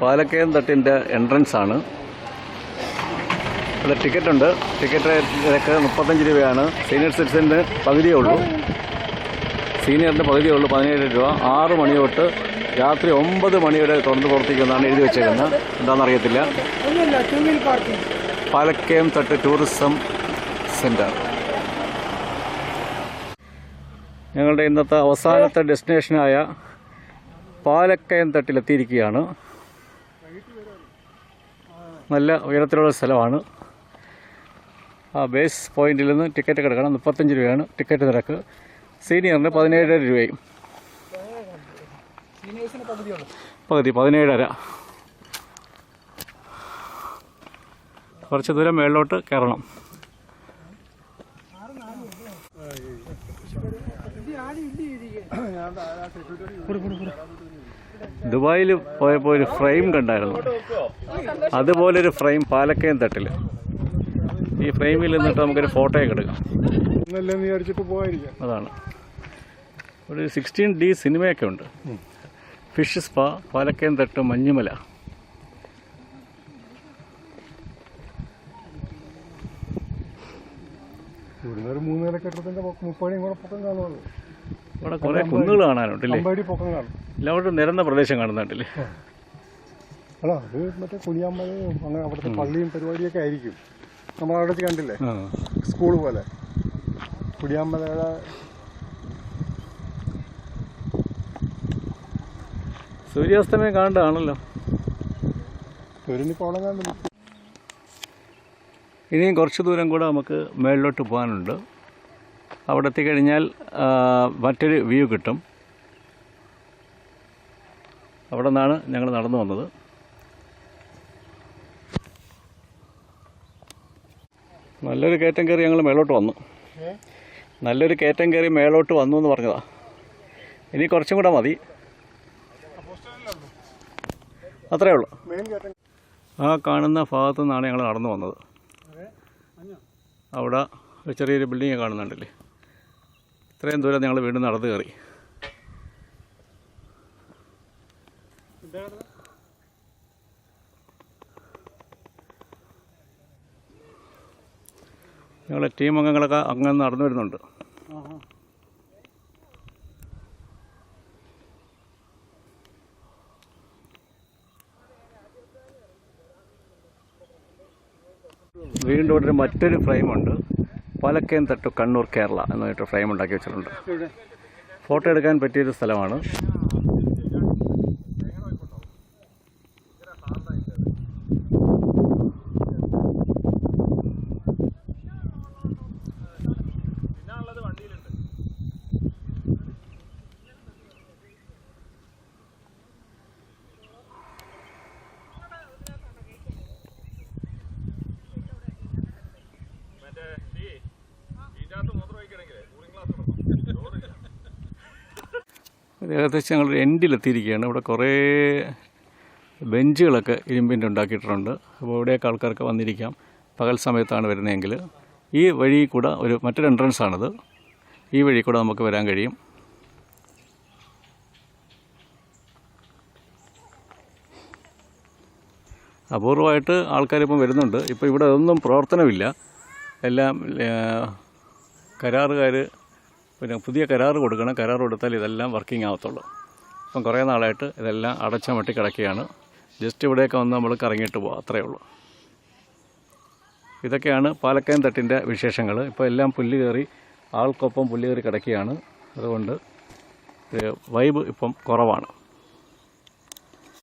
Palakkayam തട്ടിന്റെ entrance ആണ്. ഇവിടെ ticket ഉണ്ട്. ടിക്കറ്റ് നിരക്ക് മുപ്പത്തഞ്ച് രൂപയാണ്. സീനിയർ സിറ്റിസന്റെ പകുതിയേ ഉള്ളൂ. സീനിയറിന്റെ പകുതിയേ ഉള്ളൂ പതിനേഴ് രൂപ. ആറ് മണി തൊട്ട് രാത്രി ഒമ്പത് മണി വരെ തുറന്ന് പ്രവർത്തിക്കുന്നതാണ് എഴുതി വെച്ചേക്കുന്നത്. എന്താണെന്നറിയത്തില്ല പാലക്കയം തട്ട് ടൂറിസം സെന്റർ ഞങ്ങളുടെ ഇന്നത്തെ അവസാനത്തെ ഡെസ്റ്റിനേഷനായ പാലക്കയം തട്ടിലെത്തിയിരിക്കുകയാണ്. നല്ല ഉയരത്തിലുള്ള സ്ഥലമാണ് ആ ബേസ് പോയിന്റിൽ നിന്ന് ടിക്കറ്റ് കിടക്കണം മുപ്പത്തഞ്ച് രൂപയാണ് ടിക്കറ്റ് നിരക്ക് സീനിയറിന് പതിനേഴര രൂപയും പകുതി പതിനേഴര കുറച്ച് ദൂരം മേളിലോട്ട് കയറണം ദുബായിൽ പോയപ്പോൾ ഒരു ഫ്രെയിം കണ്ടായിരുന്നു. അതുപോലൊരു ഫ്രെയിം പാലക്കയം തട്ടിൽ ഈ ഫ്രെയിമിൽ നിന്നിട്ട് നമുക്കൊരു ഫോട്ടോയൊക്കെ എടുക്കാം. അതാണ്. ഒരു സിക്സ്റ്റീൻ ഡി സിനിമയൊക്കെ ഉണ്ട്. Fish spa Palakkayam Thattu മഞ്ഞുമല. ഇവിടുന്ന് ഒരു മൂന്ന് നില കെട്ടിടത്തിന്റെ പൊക്കം മുപ്പടിയും കൂടെ പൊക്കം കാണുമല്ലോ ഇവിടെ കുറെ കുന്നുകൾ കാണാനുണ്ടല്ലേ അമ്പടി പൊക്കം കാണും. എല്ലാവരും നിരന്ന പ്രദേശം കാണുന്നുണ്ടല്ലേ? അല്ല അത് മറ്റേ കുനിയാമ്പലയും അങ്ങനെ അവിടുത്തെ പള്ളിയും പരിപാടിയൊക്കെ ആയിരിക്കും. നമ്മൾ അവിടെ കണ്ടില്ലേ? സ്കൂൾ പോലെ. കുടിയാമ്പലയുടെ സൂര്യാസ്തമയം കാണേണ്ടതാണല്ലോ. ഒരുന്നിപ്പോൾ അവിടെ കാണുന്നില്ല ഇനിയും കുറച്ച് ദൂരം കൂടെ നമുക്ക് മേളിലോട്ട് പോകാനുണ്ട്. അവിടെ എത്തിക്കഴിഞ്ഞാൽ മറ്റൊരു വ്യൂ കിട്ടും. അവിടെ നിന്നാണ് ഞങ്ങൾ നടന്നു വന്നത്. നല്ലൊരു കയറ്റം കയറി ഞങ്ങൾ മേലോട്ട് വന്നു. നല്ലൊരു കയറ്റം കയറി മേലോട്ട് വന്നു എന്ന് പറഞ്ഞതാ. ഇനി കുറച്ചും കൂടെ മതി. അത്രേ ഉള്ളൂ. ആ കാണുന്ന ഭാഗത്തു നിന്നാണ് ഞങ്ങൾ നടന്നു വന്നത്. അവിടെ ഒരു ചെറിയൊരു ബിൽഡിങ് കാണുന്നുണ്ടല്ലേ? ഇത്രയും ദൂരം ഞങ്ങൾ വീണ്ടും നടന്നു കയറി. ഞങ്ങളെ ടീം അംഗങ്ങളൊക്കെ അങ്ങനെ നടന്നു വരുന്നുണ്ട്. വീണ്ടും ഇവിടെ മറ്റൊരു ഫ്രെയിമുണ്ട് പാലക്കയം തട്ടു കണ്ണൂർ കേരള എന്നായിട്ട് പറഞ്ഞിട്ട് ഫ്രെയിം ഉണ്ടാക്കി വെച്ചിട്ടുണ്ട്. ഫോട്ടോ എടുക്കാൻ പറ്റിയൊരു സ്ഥലമാണ്. ഏകദേശം ഞങ്ങൾ എൻഡിലെത്തിയിരിക്കുകയാണ്. ഇവിടെ കുറേ ബെഞ്ചുകളൊക്കെ ഇരുമ്പിന്റെ ഉണ്ടാക്കിയിട്ടുണ്ട്. അപ്പോൾ ഇവിടെയൊക്കെ ആൾക്കാർക്ക് വന്നിരിക്കാം. പകൽ സമയത്താണ് വരുന്നതെങ്കിൽ. ഈ വഴി കൂടെ ഒരു മറ്റൊരു എൻട്രൻസ് ആണിത് ഈ വഴി കൂടെ നമുക്ക് വരാൻ കഴിയും. അപൂർവമായിട്ട് ആൾക്കാരിപ്പം വരുന്നുണ്ട്. ഇപ്പോൾ ഇവിടെ ഒന്നും പ്രവർത്തനമില്ല. എല്ലാം കരാറുകാർ പിന്നെ പുതിയ കരാർ കൊടുക്കണം. കരാർ കൊടുത്താൽ ഇതെല്ലാം വർക്കിംഗ് ആവത്തുള്ളൂ. അപ്പം കുറേ നാളായിട്ട് ഇതെല്ലാം അടച്ചമട്ടി കിടക്കുകയാണ്. ജസ്റ്റ് ഇവിടെയൊക്കെ വന്ന് നമ്മൾ കറങ്ങിയിട്ട് പോകാം അത്രയേ ഉള്ളൂ. ഇതൊക്കെയാണ് പാലക്കയം തട്ടിന്റെ വിശേഷങ്ങൾ. ഇപ്പോൾ എല്ലാം പുല്ല് കയറി ആൾക്കൊപ്പം പുല്ല് കയറി കിടക്കുകയാണ്. അതുകൊണ്ട് വൈബ് ഇപ്പം കുറവാണ്.